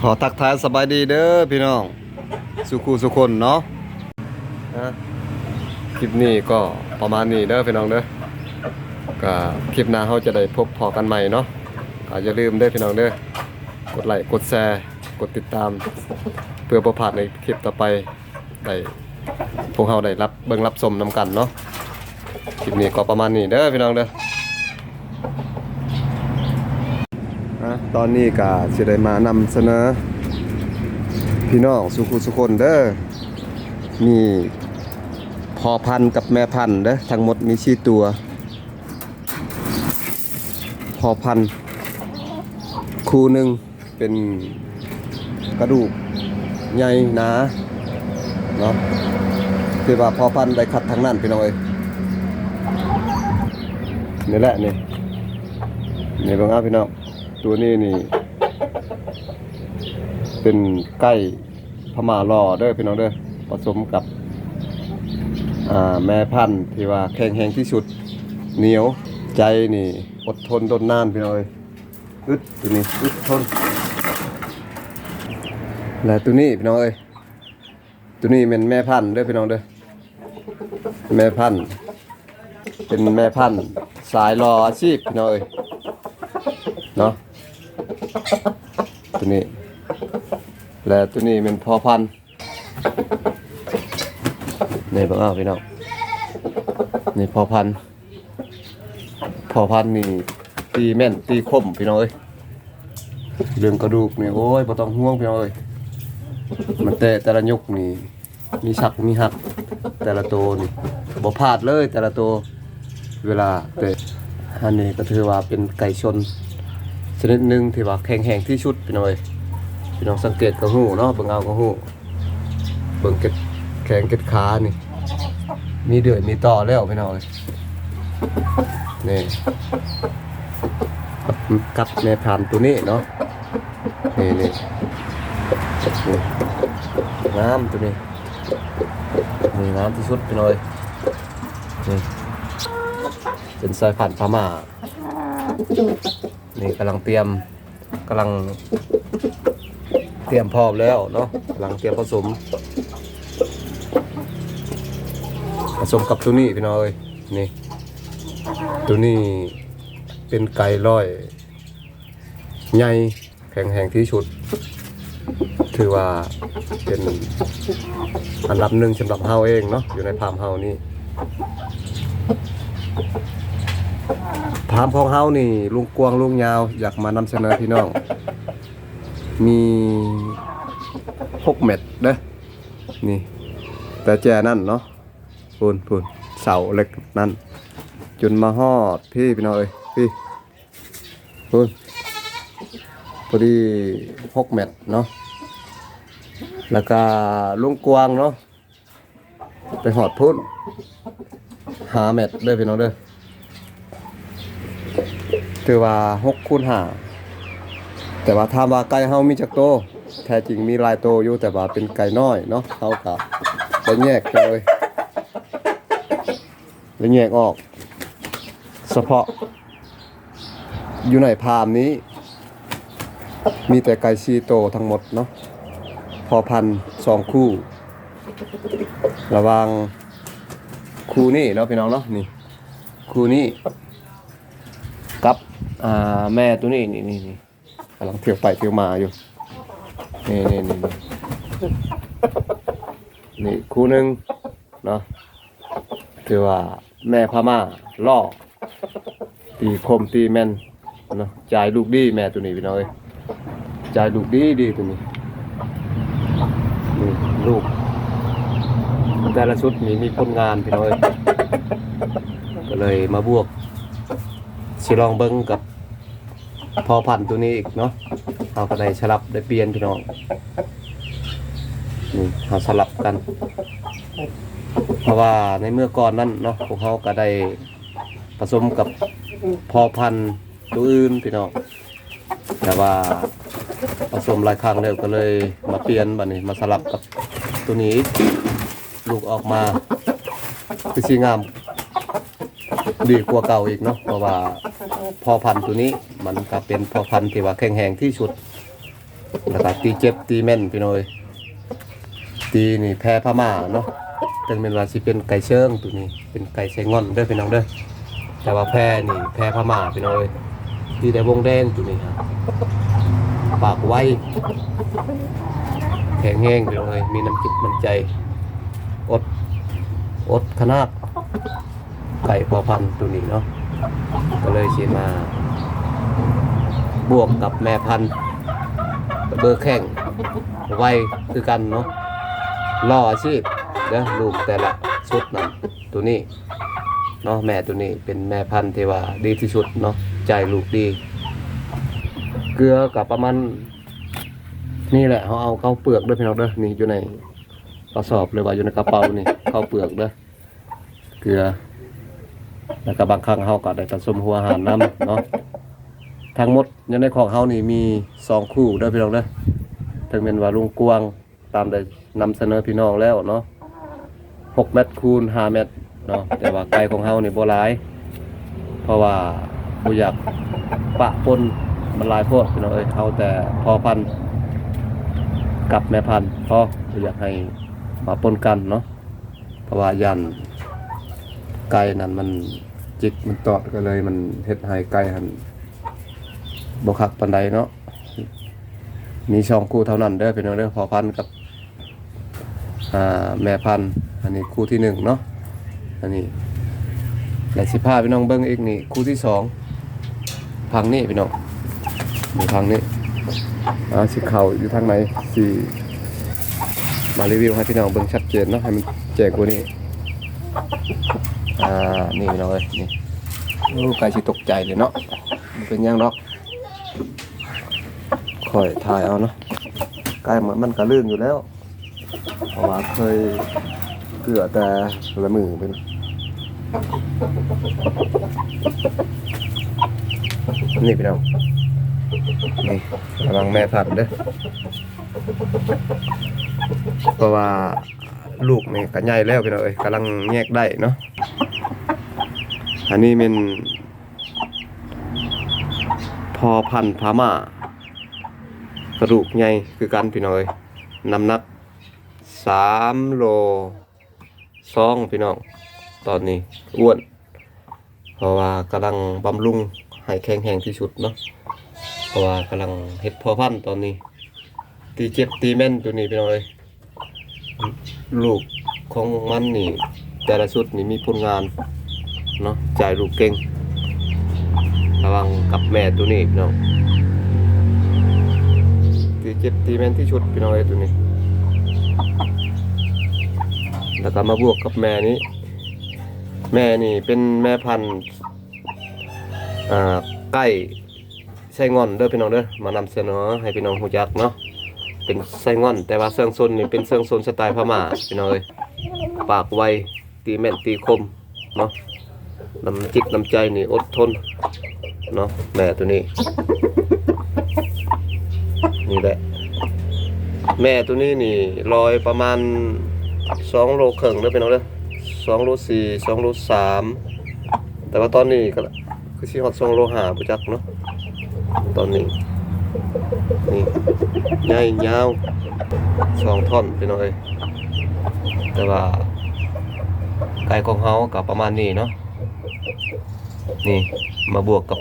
ขอทักทายสบายดีเด้อพี่น้อง สุขูสุคนเนาะนะคลิปนี้ก็ประมาณนี้เด้อพี่น้องเด้อก็คลิปหน้าเราจะได้พบพอกันใหม่เนาะก็อย่าลืมเด้อพี่น้องเด้อกดไลค์กดแชร์กดติดตาม เพื่อประพลาดในคลิปต่อไปได้พวกเราได้รับเบิ่งรับชมนำกันเนาะคลิปนี้ก็ประมาณนี้เด้อพี่น้องเด้อ นะตอนนี้ก็สิได้มานำเสนอ พี่น้องสุขุสุคนเด้อมีพอพันธ์กับแม่พันธ์เด้อทั้งหมดมีชีตัว พอพันธ์คู่หนึ่งเป็นกระดูกใหญ่หนาเนาะคือว่าพอพันธ์ได้คัดทั้งนั้นพี่น้องเอ้ยนี่แหละนี่นี่บิ่งเอาพี่น้อง ตัวนี้นี่ เป็นไก่พม่ารอเด้อพี่น้องเด้อผสมกับแม่พันธุ์ที่ว่าแข็งแรงที่สุด เหนียวใจนี่อดทนทนนานพี่น้องเอ้ยอึดตัวนี้อึดทนและตัวนี้พี่น้องเอ้ยตัวนี้เป็นแม่พันธุ์เด้อพี่น้องเด้อแม่พันธุ์เป็นแม่พันธุ์สายรออาชีพพี่น้องเอ้ยเนาะ ตัวนี้ และตัวนี้เป็นพอพันนี่บ้างเอาพี่น้องนี่พอพันพอพันนี่ตีแม่นตีคมพี่น้องเอ้ยเรื่องกระดูกนี่โอ้ยบ่ต้องห่วงพี่น้องเอ้ยมันแต่แต่ละยกนี่ มีสักมีหัก แต่ละตัวนี่บ่พลาดเลยแต่ละตัวเวลาเตะอันนี้ก็ถือว่าเป็นไก่ชน นิดหนึ่งที่ว่าแข็งแรงที่สุดพี่น้อยพี่น้องสังเกตก็หูเนาะเบิ่งเอาก็หูเบิ่งเก็ดแข็งเก็ดขานี่ มีเดือดมีต่อแล้วพี่น้อยนี่กับแม่พรามตัวนี้เนาะนี่นี่งามตัวนี้นี่งามที่สุดพี่น้อยนี่เป็นสายพันพม่า นี่กำลังเตรียมกำลังเตรียมพร้อมแล้วเนาะกำลังเตรียมผสม ผสมกับตัวนี้พี่น้องเอ้นี่ตัวนี้เป็นไก่ร้อยใหญ่แข็งแรงที่สุด ถือว่าเป็นอันดับหนึ่งสำหรับเฮาเองเนาะอยู่ในพามเฮานี่ ถามของเฮานี่ ลุงกวางลุงยาว อยากมานำเสนอพี่น้อง มีหกเม็ดเด้อนี่ แต่แจนั่นเนาะพูนพูนเสาเล็กนั่น จนมาฮอดพี่พี่น้องเอ้ยพี่พูนพอดีหกเม็ดเนาะแล้วก็ลุงกวางเนาะไปหอดพุ่นหาเม็ดเด้อพี่น้องเด้อ ถือว่าหกคูณห้าแต่ว่าถามว่าไก่เฮามีจักโต แท้จริงมีหลายโตอยู่แต่ว่าเป็นไก่น้อยเนาะเขาก็ได้แยกเลยได้แยกออก เฉพาะ อยู่ในพามนี้ มีแต่ไก่ชีโตทั้งหมดเนาะพอพันสองคู่ ระวังคู่นี้เนาะพี่น้องเนาะนี่ คู่นี้กับ อ่าแม่ตัวนี้นี่นี่นี่กำลังเที่ยวไปเที่ยวมาอยู่ นี่นี่นี่นี่คู่หนึ่งเนาะคือว่าแม่พม่าล่อตีคมตีแม่นเนาะจ่ายลูกดีแม่ตัวนี้พี่น้อยจ่ายลูกดีดีตัวนี้นี่ลูกแต่ละชุดนี่มีผลงานพี่น้อยก็เลยมาบวก สิลองเบิ้งกับพอพันตัวนี้อีกเนาะเราก็ได้สลับได้เปลี่ยนพี่น้องนี่เราสลับกัน เพราะว่าในเมื่อก่อนนั้นเนาะพวกเขาก็ได้ผสมกับพอพันตัวอื่นพี่น้องแต่ว่าผสมหลายครั้งแล้วก็เลยมาเปลี่ยนบัดนี้มาสลับกับตัวนี้ ลูกออกมาคือสีงาม ดีกว่าเก่าอีกเนาะเพราะว่า พ่อพันธุ์ตัวนี้มันก็เป็นพ่อพันธุ์ที่ว่าแข็งแรงที่สุดแล้วก็ตีเจ็บตีแม่นพี่น้อยตีนี่แพ้พม่าเนาะถึงเป็นว่าสิเป็นไก่เชิงตัวนี้ เป็นไก่ไซงอนเด้อพี่น้องเด้อแต่ว่าแพ้นี่แพ้พม่าพี่น้อยตีได้วงแดงตัวนี้ครับปากไวแข็งแห้งพี่น้องเอ้ยมีน้ำจิตน้ำใจ อด อดขนาดไก่พอพันธุ์ตัวนี้เนาะ ก็เลยสิมา บวกกับแม่พันธุ์เบอร์แข่งไวคือกันเนาะล่ออาชีพเด้อลูกแต่ละชุดนั่นตัวนี้เนาะแม่ตัวนี้เป็นแม่พันธุ์เทวาดีที่สุดเนาะใจลูกดี เกลือกับประมาณนี่แหละเขาเอาเข้าเปลือกด้วยพี่น้องเด้อนี่อยู่ในกระสอบเลยว่าอยู่ในกระเป๋านี่เข้าเปลือกเด้อเกลือ แล้วก็บางครั้งเขาก็ได้ผสมหัวหารน้ำเนาะทั้งหมดอยู่ในของเฮานี่มีสองคู่เด้อพี่น้องเด้อถึงเป็นว่าลุงกวางตามได้นำเสนอพี่น้องแล้วเนาะ6เมตรคูณ5เมตรเนาะแต่ว่าไก่ของเฮานี่บ่หลาย เพราะว่าบ่อยากปะปนมันหลายโพดพี่น้องเอ้ยเอาแต่พอพันกับแม่พันพอบ่อยากให้มาปนกันเนาะเพราะว่ายันไก่นั้นมัน จิกมันตอดก็เลยมันเฮ็ดให้ไก่หันบคักปันใดเนาะมีช่องคู่เท่านั้นเด้อเป็นองเด้อพอพันกับอ่าแม่พันอันนี้คู่ที่หนึ่งเนาะอันนี้และสิพาพี่น้องเบิ้งอีกนี่คู่ที่สองพังนี่พี่น้องมีพังนี่อ่าสิเข่าอยู่ทางไหนสิมารีวิวให้พี่น้องเบิ้งชัดเจนเนาะให้มันแจ้งกว่านี้ อ่านี่พี่น้องเอ้ยนี่โอ้ไก่สิตกใจเลยเนาะมันเป็นยังดอกค่อยถ่ายเอาเนาะใกล้เหมือนมันกระลื่นอยู่แล้วเพราะว่าเคยเกลือแต่ละมือเป็นนี่พี่น้องนี่ระวังแม่พันธุ์เด้อเพราะว่าลูกนี่ก็ใหญ่แล้วพี่น้องเอ้ยกำลังแยกได้เนาะ อันนี้เป็นพอพันธุ์พาม่ากระดูกใหญ่คือกันพี่น้องเอ้ยน้ำหนักสามโลสองพี่น้อง ตอนนี้อ้วน เพราะว่ากำลังบำรุงให้แข็งแรงที่สุดเนาะเพราะว่ากำลังเฮ็ดพอพันธ์ตอนนี้ ตีเจ็บตีแม่นตัวนี้พี่น้องเอ้ยลูกของมันนี่ แต่ละชุดนี่มีผลงาน เนาะจ่ายลูกเก่งระวังกับแม่ตัวนี้พี่น้องตีเจ็บตีแม่นที่ชุดพี่น้องไอ้ตัวนี้ แล้วก็มาบวกกับแม่นี้ แม่นี่เป็นแม่พันธุ์อ่าไก่ไส้งอนเด้อพี่น้องเด้อมานำเสนอให้พี่น้องหูจักเนาะเป็นไส้งอน แต่ว่าเสื่องซนนี่เป็นเสื่องซนสไตล์พม่าพี่น้องเอ้ยปากไวตีแม่นตีคมเนาะ น้ำจิตน้ำใจนี่อดทนเนาะแม่ตัวนี้ นี่แหละ แม่ตัวนี้นี่ลอยประมาณสองโลครึ่งเด้อเป็นเอาเด้อสองโลสี่สองโลสามแต่ว่าตอนนี้ก็คือสิฮอดสองโลหาปุจักเนาะตอนนี้นี่ใหญ่ยาวสองท่อนเป็นเอาเอ้ยแต่ว่าไก่ของเฮากับประมาณนี้เนาะ นี่มาบวกกับ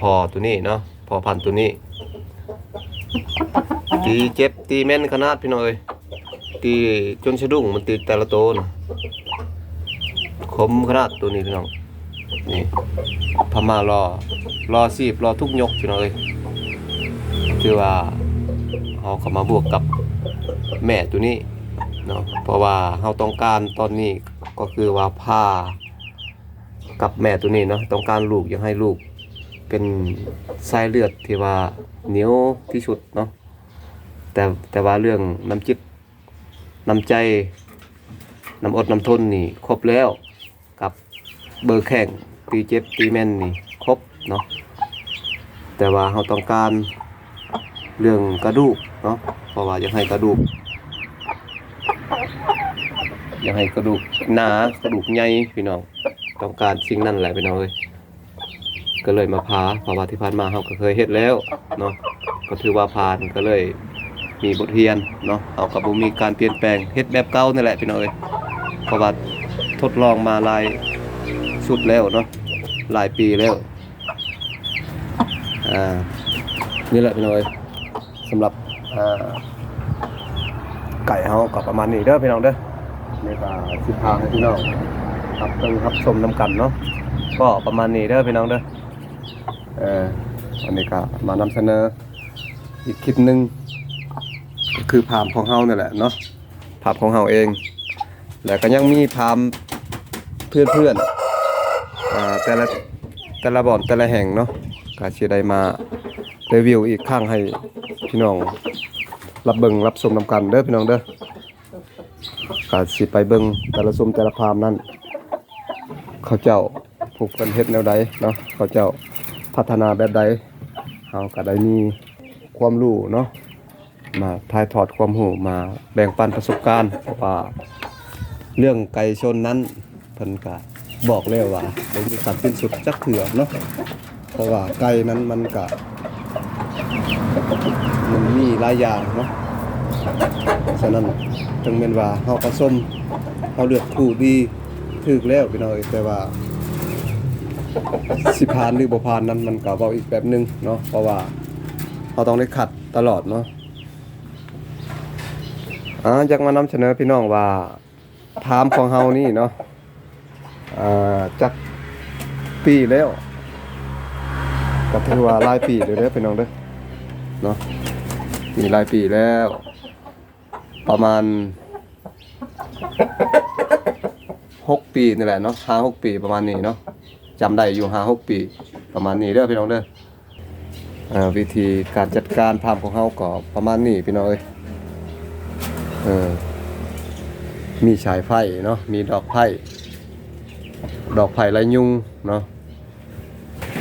พอตัวนี้เนาะพอพันตัวนี้ ตีเจ็บตีแม่นขนาดพี่น้อยตีจนสะดุ้งมันตีแต่ละโตนะคมขนาดตัวนี้พี่น้องนี่พม่ารอรอสีบรอทุกยกพี่น้อยคือว่าเอาเขามาบวกกับแม่ตัวนี้เนาะเพราะว่าเราต้องการตอนนี้ก็คือว่าผ้า กับแม่ตัวนี้เนาะต้องการลูกอยากให้ลูก เป็นสายเลือดที่ว่าเหนียวที่สุดเนาะแต่แต่ว่าเรื่องน้ำจิตน้ำใจน้ำอดน้ำทนนี่ครบแล้วกับเบอร์แข่งตีเจ็บตีแม่นนี่ครบเนาะแต่ว่าเราต้องการเรื่องกระดูกเนาะเพราะว่าอยากให้กระดูกอยากให้กระดูกหนากระดูกใหญ่พี่น้อง ต้องการสิ่งนั้นแหละพี่น้องเอ้ยก็เลยมาพาเพราะว่าที่ผ่านมาเราก็เคยเฮ็ดแล้วเนาะก็ถือว่าผ่านก็เลยมีบทเรียนเนาะเอากับบ่มีการเปลี่ยนแปลงเฮ็ดแบบเก่านี่แหละพี่น้องเอ้ยเพราะว่าทดลองมาหลายสุดแล้วเนาะหลายปีแล้วอ่านี่แหละพี่น้องเอ้ยสำหรับอ่าไก่เฮาก็ประมาณนี้เด้อพี่น้องเด้อในี่ก็สิพาให้พี่น้อง รับเบิ่งรับชมนํกันเนาะก็ประมาณนี้เด้อพี่น้องเด้อเอออันนี้ก็มานำเสนออีกคลิปหนึ่งคือพามของเฮานี่แหละเนาะพามของเฮาเอง แล้วก็ยังมีพามเพื่อนเพื่อนแต่ละแต่ละบ่อนแต่ละแห่งเนาะก็สิได้มารีวิวอีกครั้งให้พี่น้องรับเบิงรับชมนำกันเด้อพี่น้องเด้อก็สิไปเบิงแต่ละชมแต่ละพามนั้น เขาเจ้าผูกกันเฮ็ดแนวใดเนาะเขาเจ้าพัฒนาแบบใดเฮาก็ได้มีความรู้เนาะมาถ่ายทอดความรู้มาแบ่งปันประสบการณ์เพราะว่าเรื่องไก่ชนนั้นเพิ่นก็บอกแล้วว่าบ่มีการสิ้นสุดจักเถื่อเนาะเพราะว่าไก่นั้นมันก็มันมีหลายอย่างเนาะฉะนั้นจึงแม่นว่าเฮาผสมเฮาเลือกคู่ดี ถูกแล้วพี่น้อยแต่ว่า สิผ่านหรือบ่ผ่านนั้นมันก็เว้าอีกแบบหนึงเนาะเพราะว่าเราต้องได้ขัดตลอดเนาะอ่าอยากมานำเสนอพี่น้องว่าถามของเฮานี่เนาะอ่าจักปีแล้วก็ถือว่าหลายปีเด้อเด้อพี่น้องเด้อเนาะมีหลายปีแล้ว ประมาณ หกปีนี่แหละเนาะห้าหกปีประมาณนี้เนาะจำได้อยู่ห้าหกปี ประมาณนี้เด้อพี่น้องเด้ออ่าวิธีการจัดการพามของเฮาก็ประมาณนี้พี่น้องเอ้ยเออมีฉายไฟเนาะมีดอกไผ่ดอกไผ่ไรยุงเนาะ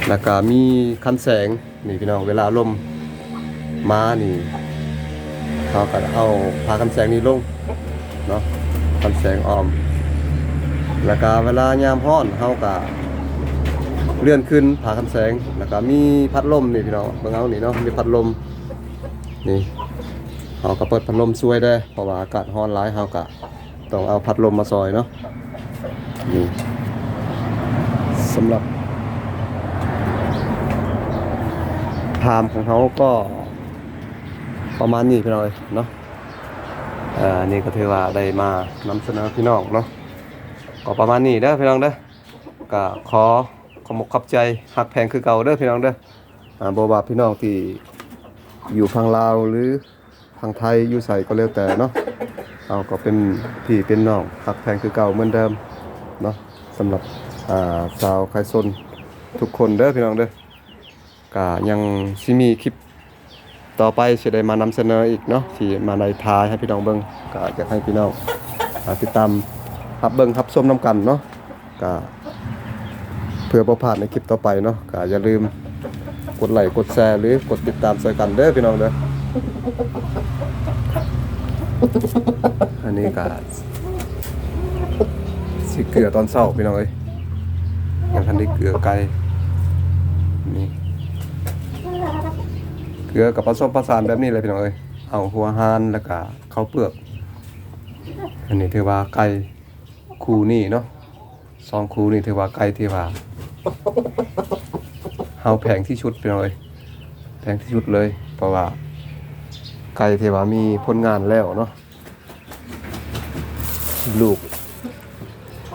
แล้วก็มีคันแสงนี่พี่น้องเวลาลมมานี่เขาก็เอาพาคันแสงนี้ลงเนาะคันแสงออม แล้วก็เวลายามร้อนเฮาก็เลื่อนขึ้นผาคำแสงแล้วก็มีพัดลมนี่พี่น้องเบิ่งเอานี่เนาะมีพัดลมนี่เฮาก็เปิดพัดลมช่วยได้เพราะว่าอากาศร้อนหลายเฮาก็ต้องเอาพัดลมมาซอยเนาะนี่สำหรับไทม์ของเขาก็ประมาณนี้พี่น้องเอ้ยเนาะอ่อนี่ก็ถือว่าได้มานำเสนอพี่น้องเนาะ ก็ประมาณนี้เด้อพี่น้องเด้อก็ขอขอบขอบใจหักแพงคือเก่าเด้อพี่น้องเด้ออ่าบ่ว่าพี่น้องที่อยู่ฝั่งลาวหรือฝั่งไทยอยู่ใส่ก็แล้วแต่เนาะเอาก็เป็นพี่เป็นน้องหักแพงคือเก่าเหมือนเดิมเนาะสำหรับอ่าสาวไคซนทุกคนเด้อพี่น้องเด้อก็ยังสิมีคลิปต่อไปสิได้มานำเสนออีกเนาะที่มาในทายให้พี่น้องเบิ่งก็อยากให้พี่น้องอ่าติดตาม รับเบิงรับชมนํกันเนาะก็เพื่อประพลาดในคลิปต่อไปเนาะก็อย่าลืมกดไลค์กดแชร์หรือกดติดตามช่วยกันเด้อพี่น้องเด้ออันนี้ก็สิเกลือตอนเช้าพี่น้องเอ้ยยังทันได้เกลือไก่นี่เกลือกับผสมผสานแบบนี้เลยพี่น้องเอ้ยเอาหัวหานแล้วก็ข้าวเปลือก อันนี้ถือว่าไก่ คูนี่เนาะสองคูนี่ถือว่าไกลที่ว่าเฮาแพงที่ชุดไปเลยแพงที่ชุดเลย เพราะว่าไกลที่ว่ามีผลงานแล้วเนาะลูก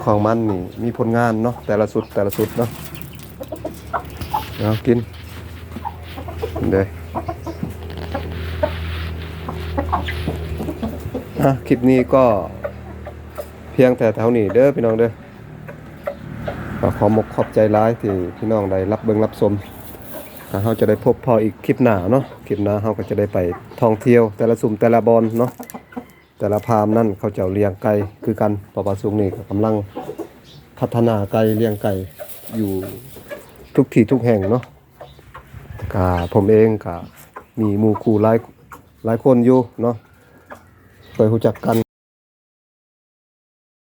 ของมันนี่มีผลงานเนาะแต่ละสุดแต่ละสุดเนาะเอากินเด้ออะคลิปนี้ก็ พียงแต่เท่านี้เด้อพี่น้องเด้อก็ขอมกขอบใจร้ายที่พี่น้องได้รับเบิ่งรับชมถ้าเราจะได้พบพออีกคลิปหน้าเนาะคลิปหน้าเราก็จะได้ไปท่องเที่ยว แต่ละสุ่มแต่ละบอลเนาะแต่ละพามนั่นเขาเจ้าเลี้ยงไก่คือกันปะปะสุงนี่ก็กำลังพัฒนาไก่เลี้ยงไก่อยู่ทุกที่ทุกแห่งเนาะกะผมเองกะมีมูคู่หลายหลายคนอยู่เนาะเคยรู้จักกัน